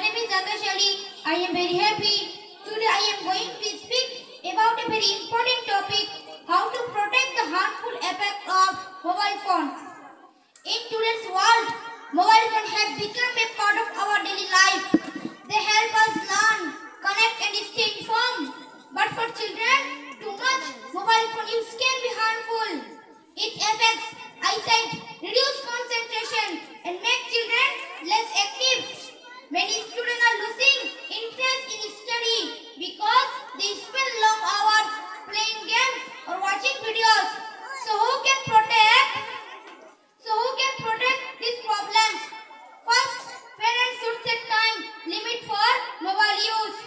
name is Akash Ali. I am very happy. Today I am going to speak about a very important topic, how to protect the harmful effect of mobile phones. In today's world, mobile phones have become a part of our daily life. They help us learn, connect and stay informed. But for children, too much mobile phone use can be harmful. It affects eyesight, reduce concentration they spend long hours playing games or watching videos. So who can protect? So who can protect these problems? First, parents should set time limit for mobile use.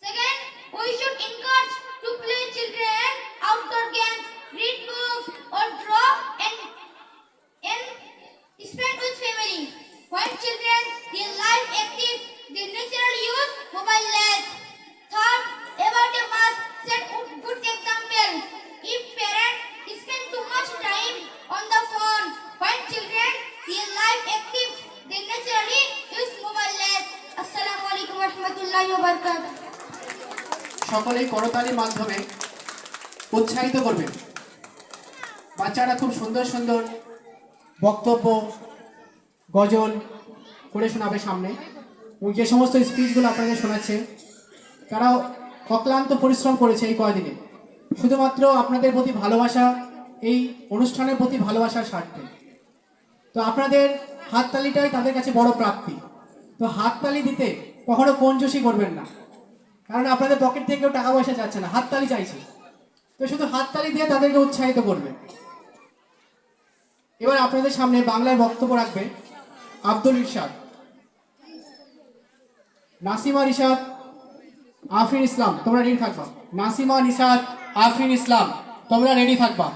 Second, we should encourage to play children outdoor games, read books, or draw and, and spend with family. When children their life active, they naturally use mobile less. সকলেই করতালির মাধ্যমে উৎসাহিত করবেন বাচ্চারা খুব সুন্দর সুন্দর বক্তব্য, গজল করে শোনাবে সামনে। যে সমস্ত স্পিচগুলো আপনাদের শোনাচ্ছে তারা অক্লান্ত পরিশ্রম করেছে এই কয়দিনে। শুধুমাত্র আপনাদের প্রতি ভালোবাসা, এই অনুষ্ঠানের প্রতি ভালোবাসার স্বার্থে। তো আপনাদের হাততালিটাই তাদের কাছে বড় প্রাপ্তি। তো হাততালি দিতে কখনো কঞ্জুসি করবেন না। কারণ আপনাদের পকেট থেকে কেউ টাকা পয়সা যাচ্ছে না, হাততালি চাইছে। তো শুধু হাততালি দিয়ে তাদেরকে উৎসাহিত করবে। এবার আপনাদের সামনে বাংলায় বক্তব্য রাখবে আব্দুল ইরশাদ। নাসিমা রিশাদ আফিন ইসলাম, তোমরা রেডি থাকবা। নাসিমা নিশাদ আফিন ইসলাম, তোমরা রেডি থাকবা।